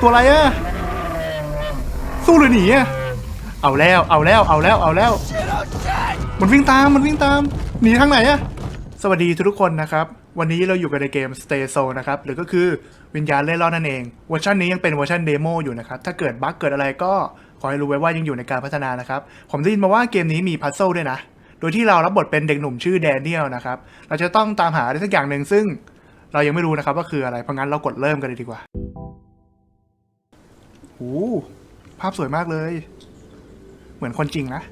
ตัวอะไรอะสู้หรือหนีอะเอาแล้ว เอาแล้ว เอาแล้ว เอาแล้ว มันวิ่งตาม มันวิ่งตาม หนีทางไหนอะสวัสดีทุกคนนะครับ วันนี้เราอยู่กันในเกม Stay s o นะครับ หรือก็คือวิญญาณเล่ร่อนนั่นเอง เวอร์ชันนี้ยังเป็นเวอร์ชันเดโมอยู่นะครับ ถ้าเกิดบั๊กเกิดอะไรก็ขอให้รู้ไว้ว่ายังอยู่ในการพัฒนานะครับ ผมได้ยินมาว่าเกมนี้มีพัซเซิลด้วยนะ โดยที่เรารับบทเป็นเด็กหนุ่มชื่อแดเนียลนะครับ เราจะต้องตามหาอะไรสักอย่างหนึ่งซึ่ง เรายังไม่รู้นะครับว่าคืออะไร เพราะงั้นเรากดเริ่มกันเลยดีกว่า โอ้ภาพสวยมากเลย เหมือนคนจริงนะ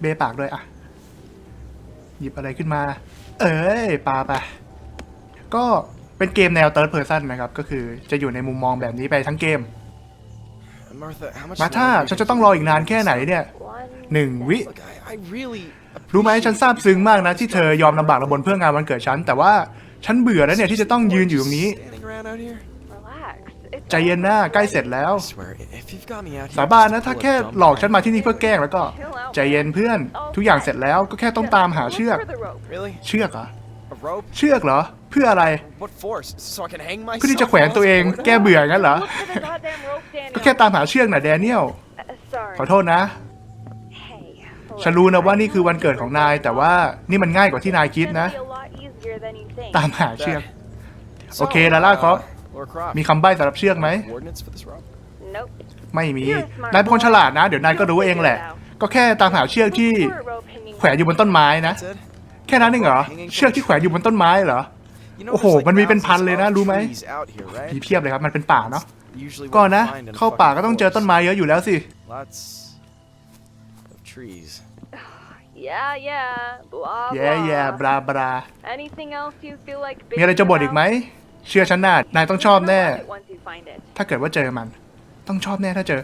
เบปากด้วยอะหยิบอะไรขึ้นมา เอ้ยปาไปก็เป็นเกมแนว third person นะครับ ก็คือจะอยู่ในมุมมองแบบนี้ไปทั้งเกม Martha, how much มาถ้า longer ฉันจะต้องรออีกนานแค่ไหนเนี่ยหนึ่งวิ Look, I, I really รู้ไหมฉันซาบซึ้งมากนะที่เธอยอมลำบากลำบนเพื่องานวันเกิดฉัน แต่ว่าฉันเบื่อแล้วเนี่ยที่จะต้องยืนอยู่ตรงนี้ ใจเย็นนะใกล้เสร็จแล้ว I swear, if you've got me out here, สาบานนะ just ถ้า to pull แค่ a dumb หลอกฉันมาที่นี่เพื่อแกล้งแล้วก็ ใจเย็นเพื่อน ทุกอย่างเสร็จแล้วก็แค่ต้องตามหาเชือก Look for the rope. Really? เชือกเหรอ A rope? เชือกเหรอ เพื่ออะไร What for? So I can hang myself? เพื่อที่จะแขวนตัวเอง while แก้ it's เบื่องั้นเหรอ Look for the goddamn rope, Daniel. ก็แค่ตามหาเชือกน่ะแดเนียล Uh, sorry. ขอโทษนะ Hey. ฉันรู้นะว่านี่คือวันเกิดของนาย แต่ว่านี่มันง่ายกว่าที่นายคิดนะ It's gonna be a lot easier than you think. ตามหาเชือก So, โอเคลาล่าครับ Laura Croft, มีคำใบ้สำหรับเชือกไหม coordinates for this rope? Nope. ไม่มี นายเป็นคนฉลาดนะ เดี๋ยวนายก็รู้เองแหละ ก็แค่ตามหาเชือกที่ Look for a rope hanging แขวนอยู่บนต้นไม้นะ That's it? แค่นั้นเองเหรอ เชือกที่แขวนอยู่บนต้นไม้เหรอ You know, โอ้โห there's like มันมีเป็น thousands พันเลยนะ of รู้ไหม trees out here, right? มีเพียบเลยครับ มันเป็นป่าเนาะ Usually ก็ what you นะ find in a เข้าป่า fucking ก็ต้องเจอต้น forest. ไม้เยอะอยู่แล้วสิ Lots of trees. Yeah, yeah. Blah, แย่แย่บ blah. ราบรา Anything else you feel like มีอะไรจะบ่นอีกไหม เชื่อฉันน่านายต้องชอบแน่ ถ้าเกิดว่าเจอมัน ต้องชอบแน่ถ้าเจอ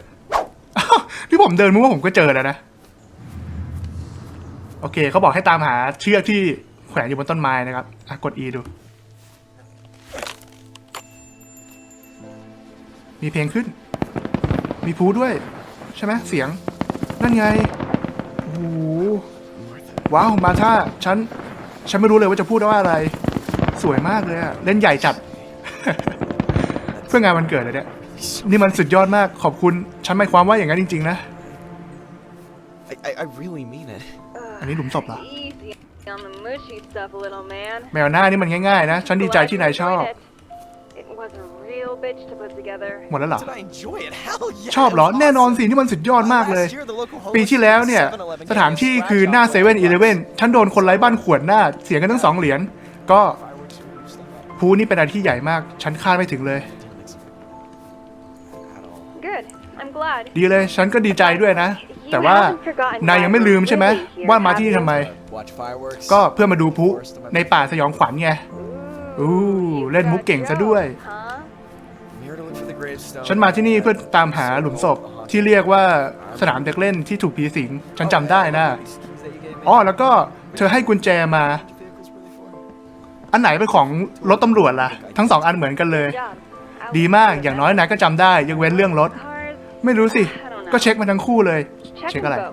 อาวที่ผมเดินมั่วผมก็เจอแล้วนะ โอเคเขาบอกให้ตามหาเชือกที่แขวนอยู่บนต้นไม้นะครับอะกด E ดู มีเพลงขึ้น มีพูด้วย ใช่ไหมเสียง นั่นไง โอ้โหว้าว มาท่าฉัน ฉันไม่รู้เลยว่าจะพูดว่าอะไร สวยมากเลยอะเล่นใหญ่จัด เพื่องานวันเกิดเลยเนี่ยนี่มันสุดยอดมากขอบคุณ ฉันหมายความว่าอย่างนั้นจริง ๆ นะ I, I, I really mean it. อันนี้หลุมศพเหรอ Easy on the mushy stuff, little man. แมวหน้านี่มันง่ายๆนะ ฉันดีใจ Glad ที่ you นายชอบ enjoyed it. It was a real bitch to put together. หมดแล้วเหรอ Did I enjoy it? Hell yeah! ชอบเหรอ it was แน่นอน awesome. สินี่มันสุดยอดมากเลย Last year, the local homeless ปีที่แล้วเนี่ย 7-Eleven สถานที่ gave me a คือหน้าเซ scratch เว่น off อีเลเว่นฉันโดนคนไร้บ้านขวดหน้า เสียกันทั้งสองเหรียญ ก็ fireworks and stuff. พูนี่เป็นอะไรที่ใหญ่มาก ฉันคาดไม่ถึงเลย At all. Good. I'm glad. ดีเลย ฉันก็ดีใจด้วยนะ แต่ว่านายยังไม่ลืมใช่ไหมว่ามาที่นี่ทำไม Watch fireworks. ก็เพื่อมาดูพลุในป่าสยองขวัญไงอู้เล่นมุกเก่งซะด้วย Huh? I'm here to look for the gravestone. ฉันมาที่นี่เพื่อตามหาหลุมศพที่เรียกว่าสนามเด็กเล่นที่ถูกผีสิง ฉันจำได้นะอ๋อ แล้วก็เธอให้กุญแจมา Vehicles really for? อันไหนเป็นของรถตำรวจล่ะ ทั้งสองอันเหมือนกันเลย Job. I ดี will มาก do อย่าง that. น้อยนายก็จำได้ยกเว้นเรื่องรถ Cars, ไม่รู้สิ I don't know. ก็เช็คมาทั้งคู่เลย Check เช็ค them อะไร both.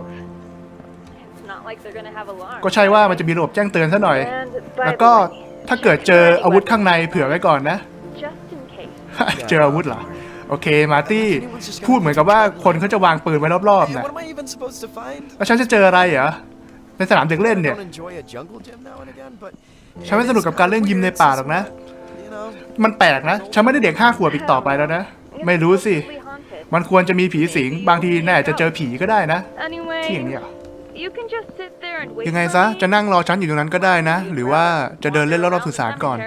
It's not like they're gonna have alarms. ก็ใช่ว่ามันจะมีระบบแจ้งเตือนซะหน่อย And by แล้ว the ก็ way, ถ้าเกิดเจออาวุธข้างในเผื่อไว้ก่อนนะ just in case. เจออาวุธเหรอ โอเค มาร์ตี้ พูดเหมือนกับว่าคนเขาจะวางปืนไว้รอบๆ Hey, นะ what am I even supposed to find? แล้วฉันจะเจออะไรเหรอ ในสนามเด็กเล่น I เนี่ย don't enjoy a jungle gym now and again, but ฉันไม่สนุกกับการเล่นยิมในป่าหรอกนะ you know, มันแปลกนะฉันไม่ได้เด็กห้าขวบอีกต่อไปแล้วนะ It's ไม่รู้สิ supposedly haunted. มันควรจะมีผีสิง บางทีน่าจะเจอผีก็ได้นะ Anyway, ที่อย่างนี้เหรอ you can just sit there and wait ยังไง for ซะ me. จะนั่งรอฉันอยู่ตรงนั้นก็ได้นะ หรือว่าจะเดินเล่นรอบๆสุสานก่อน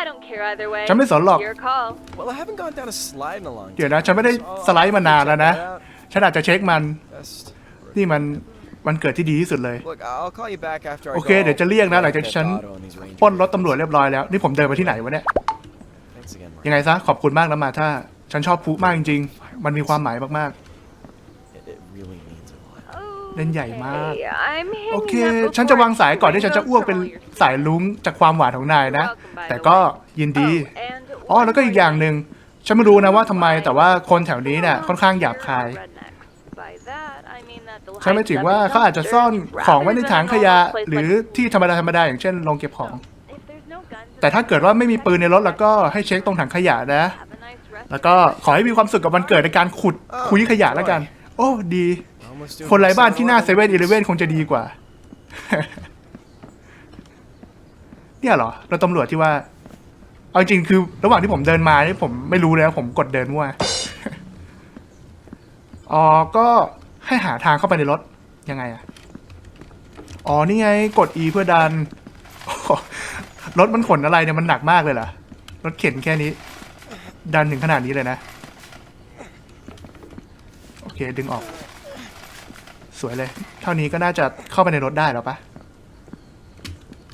I don't care either way. ฉันไม่สนหรอก Your call. well, I haven't gone down a slide in a long เดี๋ยว time. นะ ฉันไม่ได้ so สไลด์มานานแล้วนะ check that out. ฉันอาจจะเช็คมัน Best. นี่มัน วันเกิดที่ดีที่สุดเลย Look, I'll call you back after I โอ go เค เดี๋ยวจะเรียกนะหลังจาก Pet ฉัน Auto and these Rangers. ปล้นรถตำรวจเรียบร้อยแล้ว นี่ผมเดินไปที่ไหนวะเนี่ย Thanks again, Mark. ยังไงซะ ขอบคุณมากนะมาถ้า ฉันชอบพลุมากจริงๆ มันมีความหมายมาก It, it really means a lot. เล่นใหญ่มาก Okay, I'm ๆโอ hanging เค up ฉันจะ before วางสายก่อนที่ฉันจะอ้วกเป็น all your สายลุ้งจากความหวานของนายนะ Welcome, by แต่ the ก็ way. ยินดี Oh, and อ๋อ one แล้วก็อีกอย่างหนึ่งฉันไม่รู้นะว่าทำไม แต่ว่าคนแถวนี้เนี่ยค่อนข้างหยาบคาย By that, I mean that the ฉันไม่ถึงว่าเขาอาจจะซ่อนของไว้ในถังขยะ หรือที่ธรรมดาธรรมดาอย่างเช่นโรงเก็บของ If there's no guns แต่ถ้าเกิดว่าไม่มีปืนในรถแล้วก็ให้เช็คตรงถังขยะนะ have a nice rest แล้วก็ขอให้มีความสุขกับวันเกิดในการขุดคุยขยะแล้วกัน โอ้ดี Almost doing คนไร้บ้านที่หน้า 7-Eleven. เซเว่นอีเลเว่นคงจะดีกว่า เนี่ยเหรอเราตำรวจที่ว่า เอาจริงๆคือ ระหว่างที่ผมเดินมานี่ผมไม่รู้เลยนะผมกดเดินมั่วอ๋อก็ ให้หาทางเข้าไปในรถ ยังไงอะอ๋อ นี่ไง กด E เพื่อดัน รถมันขนอะไรเนี่ย มันหนักมากเลยเหรอ รถเข็นแค่นี้ ดันถึงขนาดนี้เลยนะ โอเค ดึงออก สวยเลย เท่านี้ก็น่าจะเข้าไปในรถได้แล้วปะ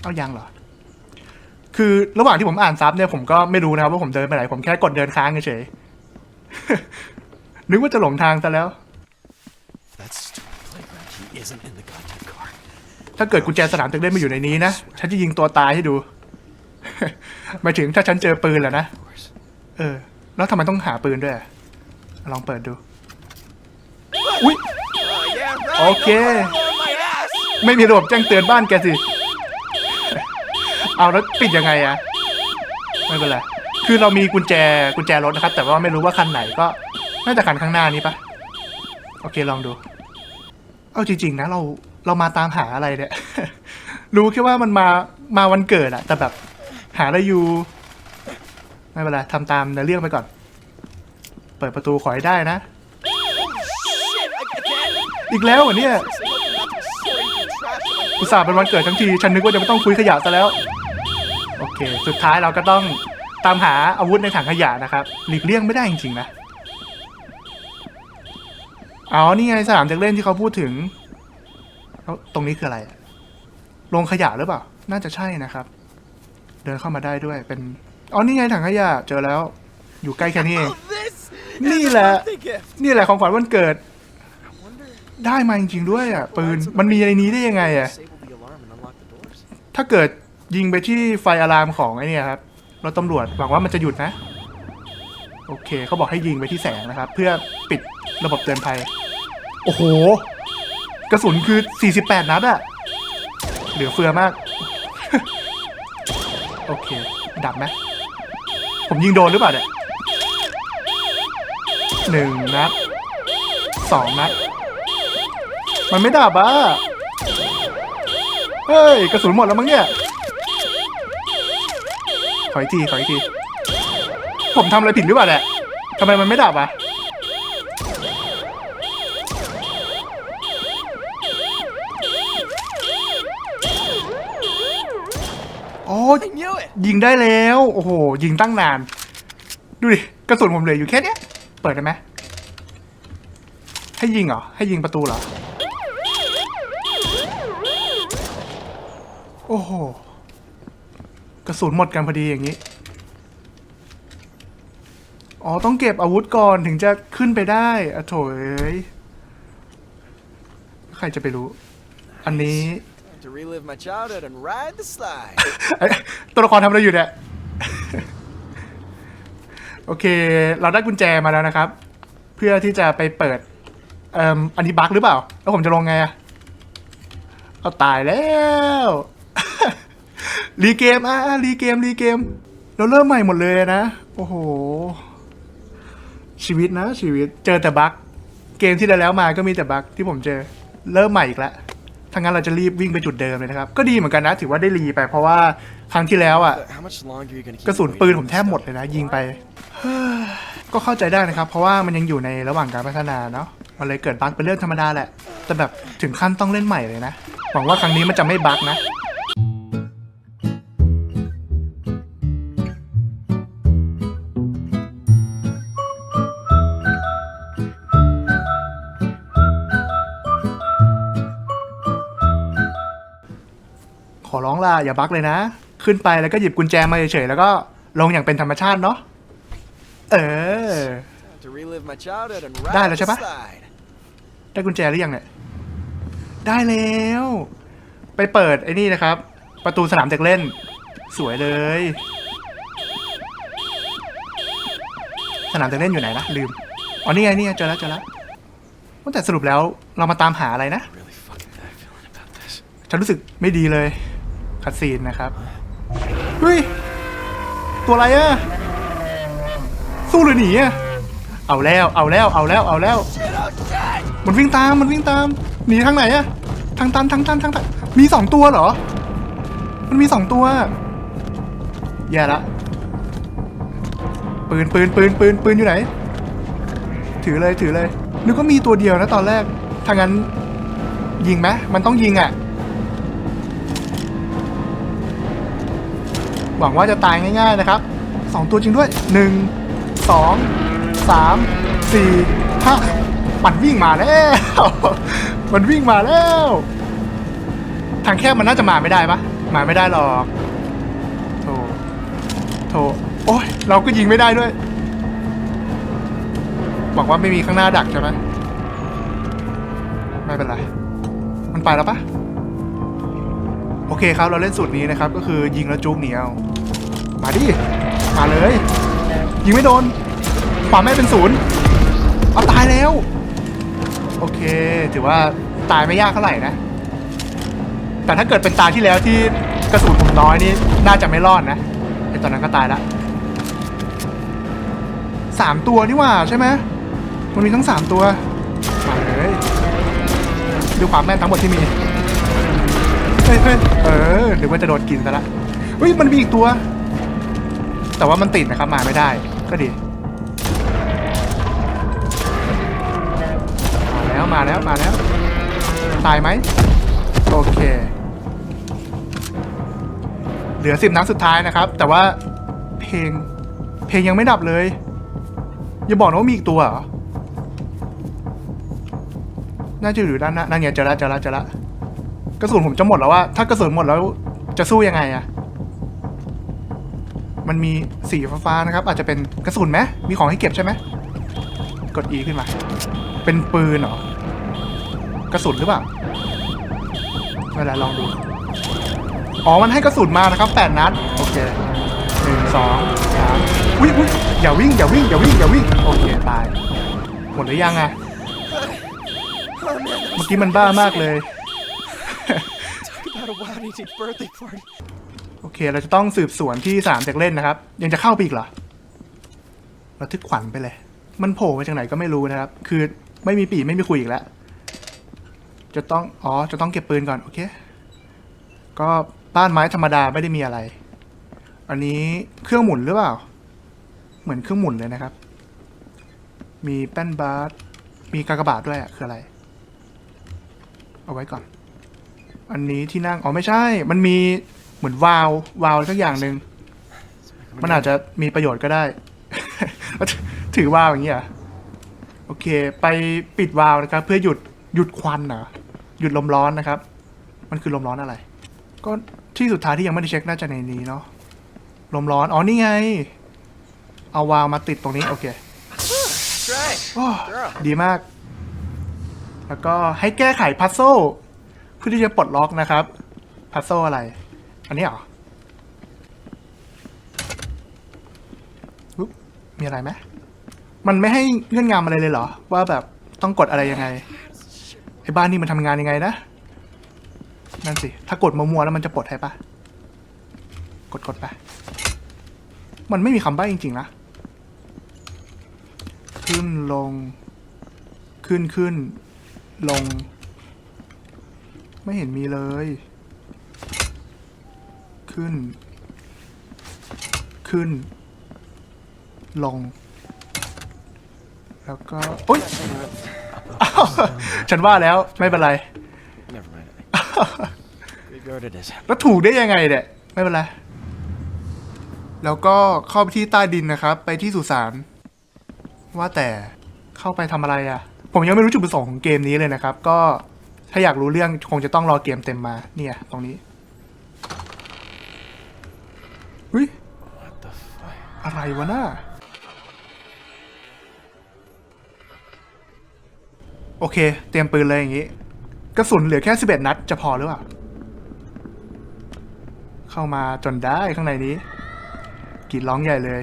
เอายังเหรอ คือระหว่างที่ผมอ่านซับเนี่ยผมก็ไม่รู้นะครับว่าผมเดินไปไหน ผมแค่กดเดินค้างเฉยนึกว่าจะหลงทางซะแล้ว ถ้าเกิดกุญแจสนามตึกเล่นมาอยู่ในนี้นะ ฉันจะยิงตัวตายให้ดู หมายถึงถ้าฉันเจอปืนแหละนะ เออ แล้วทำไมต้องหาปืนด้วยอะลองเปิดดู อุ้ย Oh yeah, right. Okay. No problem on my ass. ไม่มีระบบแจ้งเตือนบ้านแกสิ เอาแล้วปิดยังไงอะไม่เป็นไร คือเรามีกุญแจกุญแจรถนะครับ แต่ว่าไม่รู้ว่าคันไหนก็ น่าจะคันข้างหน้านี้ปะโอเคลองดู เอาจริง ๆ นะเราเรามาตามหาอะไรเนี่ย รู้แค่ว่ามันมามาวันเกิดอะแต่แบบหาอะไรอยู่ ไม่เป็นไรทำตามเนื้อเรื่องไปก่อน เปิดประตูขอให้ได้นะ อีกแล้วเหรอเนี่ยอุตส่าห์เป็นวันเกิดทั้งที ฉันนึกว่าจะไม่ต้องคุยขยะซะแล้ว โอเค สุดท้ายเราก็ต้องตามหาอาวุธในถังขยะนะครับ หลีกเลี่ยงไม่ได้จริงๆนะ อ๋อนี่ไงสนามเด็กเล่นที่เขาพูดถึงแล้วตรงนี้คืออะไรอะโรงขยะหรือเปล่า น่าจะใช่นะครับ เดินเข้ามาได้ด้วยเป็นอ๋อนี่ไงถังขยะเจอแล้ว อยู่ใกล้แค่นี้เอง Oh, this is Nii a lạ. birthday gift. นี่แหละของขวัญวันเกิด Wonder ได้มาจริงๆด้วยอะปืนมันมีในนี้ได้ยังไงอะ disable the alarm and unlock the doors. ถ้าเกิดยิงไปที่ไฟอะลามของไอ้เนี่ยครับรถตำรวจหวังว่ามันจะหยุดนะ โอเคเขาบอกให้ยิงไปที่แสงนะครับ เพื่อปิดระบบเตือนภัย โอ้โห กระสุนคือ 48 นัดอะเหลือเฟือมาก โอเค ดับไหมผมยิงโดนหรือเปล่าเนี่ยหนึ่งนัดสองนัด มันไม่ดับอะ เฮ้ย กระสุนหมดแล้วมั้งเนี่ย ขออีกที ขออีกที ผมทำอะไรผิดหรือเปล่าเนี่ยทำไมมันไม่ดับอะ ยิงได้แล้ว โอ้โห ยิงตั้งนาน ดูดิ กระสุนผมเหลืออยู่แค่เนี้ย เปิดได้ไหม ให้ยิงเหรอ ให้ยิงประตูเหรอ โอ้โห กระสุนหมดกันพอดีอย่างนี้ อ๋อ ต้องเก็บอาวุธก่อนถึงจะขึ้นไปได้อะโถเอ้ยใครจะไปรู้ อันนี้ Time to relive my childhood and ride the slide. เอ้ยตัวละครทำอะไรอยู่เนี่ย โอเค เราได้กุญแจมาแล้วนะครับ เพื่อที่จะไปเปิด เอ่มอันนี้บั๊กหรือเปล่า แล้วผมจะลงไงอะเอาตายแล้ว รีเกม อะรีเกม รีเกม เราเริ่มใหม่หมดเลยนะ โอ้โห ชีวิตนะ ชีวิต เจอแต่บั๊กเกมที่แล้วมาก็มีแต่บั๊กที่ผมเจอ เริ่มใหม่อีกแล้ว ถ้างั้นเราจะรีบวิ่งไปจุดเดิมเลยนะครับ ก็ดีเหมือนกันนะ ถือว่าได้รีไปเพราะว่าครั้งที่แล้วอะ But how much longer are you gonna keep กระสุน waiting ปืน on ผม this แทบหมด stuff? เลยนะ ยิงไป ก็เข้าใจได้นะครับ เพราะว่ามันยังอยู่ในระหว่างการพัฒนาเนาะ มันเลยเกิดบั๊กเป็นเรื่องธรรมดาแหละ แต่แบบถึงขั้นต้องเล่นใหม่เลยนะ หวังว่าครั้งนี้มันจะไม่บั๊กนะ ล่ะ อย่าบั๊กเลยนะ ขึ้นไปแล้วก็หยิบกุญแจมาเฉยๆแล้วก็ลงอย่างเป็นธรรมชาติเนาะ เออ Time to relive my childhood and ได้ ride แล้ว the ใช่ปะ slide. ได้กุญแจหรือยังเนี่ย ได้แล้ว ไปเปิดไอ้นี่นะครับ ประตูสนามเด็กเล่น สวยเลย สนามเด็กเล่นอยู่ไหนนะลืม อ๋อนี่ไงนี่ไงเจอแล้วเจอแล้วว่าแต่สรุปแล้วเรามาตามหาอะไรนะ Really fucking bad feeling about this. ฉันรู้สึกไม่ดีเลย คัดซีนนะครับเฮ้ยตัวอะไรอะสู้หรือหนีอะเอาแล้วเอาแล้วเอาแล้วเอาแล้ว มันวิ่งตามมันวิ่งตามหนีทางไหนอะทางตันทางตันทางตันมีสองตัวเหรอ มันมีสองตัวแย่ละปืนปืนปืนปืนปืนอยู่ไหน ถือเลยถือเลยนึกว่ามีตัวเดียวนะตอนแรกถ้างั้นยิงไหมมันต้องยิงอะห วังว่าจะตายง่ายๆนะครับสองตัวจริงด้วยหนึ่งสองสามสี่ห้ามันวิ่งมาแล้ว มันวิ่งมาแล้ว ทางแคบมันน่าจะมาไม่ได้ปะมาไม่ได้หรอกโถโถโอ้ยเราก็ยิงไม่ได้ด้วยหวังว่าไม่มีข้างหน้าดักใช่ไหมไม่เป็นไร มันไปแล้วปะโอเคครับ เราเล่นสูตรนี้นะครับ ก็คือยิงแล้วจุกหนีเอา มาดิ มาเลย ยิงไม่โดนความแม่เป็นศูนย์เอาตายแล้ว โอเค ถือว่าตายไม่ยากเท่าไหร่นะ แต่ถ้าเกิดเป็นตาที่แล้วที่กระสุนผมน้อยนี่น่าจะไม่รอดนะไอตอนนั้นก็ตายละสามตัวนี่หว่าใช่ไหมมันมีทั้งสามตัวมาเลยดูความแม่นทั้งหมดที่มีเฮ้ยเฮ้ยเออหรือว่าจะโดนกินซะละเฮ้ยมันมีอีกตัว แต่ว่ามันติดนะครับมาไม่ได้ ก็ดี มาแล้วมาแล้วมาแล้ว ตายไหมโอเค เหลือสิบนัดสุดท้ายนะครับ แต่ว่าเพลง เพลงยังไม่ดับเลย อย่าบอกนะว่ามีอีกตัวเหรอ น่าจะอยู่ด้านหน้านั่นไงเจอละเจอละเจอละกระสุนผมจะหมดแล้วว่า ถ้ากระสุนหมดแล้วจะสู้ยังไงอะ มันมีสีฟ้าๆนะครับ อาจจะเป็นกระสุนไหมมีของให้เก็บใช่ไหมกด E ขึ้นมา เป็นปืนเหรอ กระสุนหรือเปล่าเป็นไรลองดู อ๋อ มันให้กระสุนมานะครับแปดนัด โอเคหนึ่งสองสามอุ้ยอุ้ยอย่าวิ่ง อย่าวิ่ง อย่าวิ่ง อย่าวิ่ง โอเค ตาย หมดหรือยังอะเมื่อกี้มันบ้ามากเลย โอเค เราจะต้องสืบสวนที่สนามเด็กเล่นนะครับ ยังจะเข้าไปอีกเหรอระทึกขวัญไปเลย มันโผล่มาจากไหนก็ไม่รู้นะครับ คือไม่มีปีไม่มีคุยอีกแล้ว จะต้อง อ๋อ จะต้องเก็บปืนก่อน โอเค ก็บ้านไม้ธรรมดาไม่ได้มีอะไร อันนี้เครื่องหมุนหรือเปล่า เหมือนเครื่องหมุนเลยนะครับ มีแป้นบาสมีกากบาทด้วยอะคืออะไร เอาไว้ก่อน อันนี้ที่นั่ง อ๋อ ไม่ใช่ มันมี เหมือนวาล์ววาล์วสักอย่างหนึ่งมันอาจจะมีประโยชน์ก็ได้ ถือวาล์วอย่างเงี้ยเหรอโอเค ไปปิดวาล์วนะครับ เพื่อหยุดหยุดควันเหรอหยุดลมร้อนนะครับ มันคือลมร้อนอะไร ก็ที่สุดท้ายที่ยังไม่ได้เช็คน่าจะในนี้เนาะลมร้อนอ๋อนี่ไง เอาวาล์วมาติดตรงนี้โอเค Right. โอ้ดีมาก แล้วก็ให้แก้ไขพัซโซลเพื่อที่จะปลดล็อกนะครับ พัซโซลอะไร อันนี้เหรอมีอะไรไหมมันไม่ให้เงื่อนงำอะไรเลยเหรอ ว่าแบบต้องกดอะไรยังไงไอ้บ้านนี่มันทำงานยังไงนะ นั่นสิ ถ้ากดมัวๆแล้วมันจะปลดให้ปะกดกดไป มันไม่มีคำใบ้จริงๆนะ ขึ้นลง ขึ้นขึ้น ลง ไม่เห็นมีเลย ขึ้น ขึ้น ลง แล้วก็โอ๊ยอ้าวฉันว่าแล้วไม่เป็นไร Never mind. Regard it as แล้วถูกได้ยังไงเนี่ยไม่เป็นไร แล้วก็เข้าไปที่ใต้ดินนะครับ ไปที่สุสานว่าแต่เข้าไปทำอะไรอะ่ะ ผมยังไม่รู้จุดประสงค์ของเกมนี้เลยนะครับ ก็ถ้าอยากรู้เรื่องคงจะต้องรอเกมเต็มมาเนี่ย ตรงนี้ อุ้ย what the fuck. อะไรวะน่าโอเค เตรียมปืนเลยอย่างนี้ กระสุนเหลือแค่11นัด จะพอหรือเปล่า เข้ามาจนได้ข้างในนี้กรีดร้องใหญ่เลย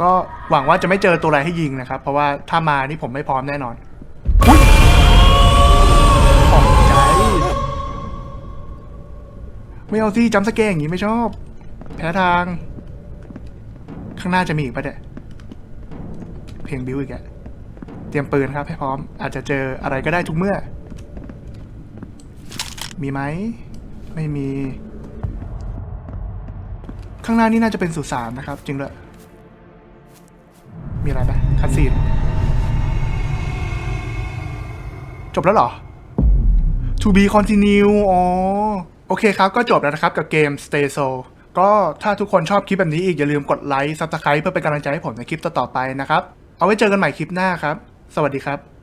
ก็หวังว่าจะไม่เจอตัวอะไรให้ยิงนะครับ เพราะว่าถ้ามานี่ผมไม่พร้อมแน่นอนอุ๊ยของใจ ไม่เอาสิจำสเกร์อย่างนี้ไม่ชอบ แพ้ทาง ข้างหน้าจะมีอีกปะเนี่ยเพลงบิวอีกอะเตรียมปืนครับให้พร้อม อาจจะเจออะไรก็ได้ทุกเมื่อ มีไหม ไม่มี ข้างหน้านี่น่าจะเป็นสุสานนะครับ จริงด้วยมีอะไรไหมคัดซีนจบแล้วเหรอ To be continue อ๋อ โอเคครับ ก็จบแล้วนะครับกับเกม Stay So ก็ถ้าทุกคนชอบคลิปแบบนี้อีก อย่าลืมกดไลค์ซับสไคร b ์เพื่อเป็นกำลังใจให้ผมในคลิปต่อๆไปนะครับ เอาไว้เจอกันใหม่คลิปหน้าครับ สวัสดีครับ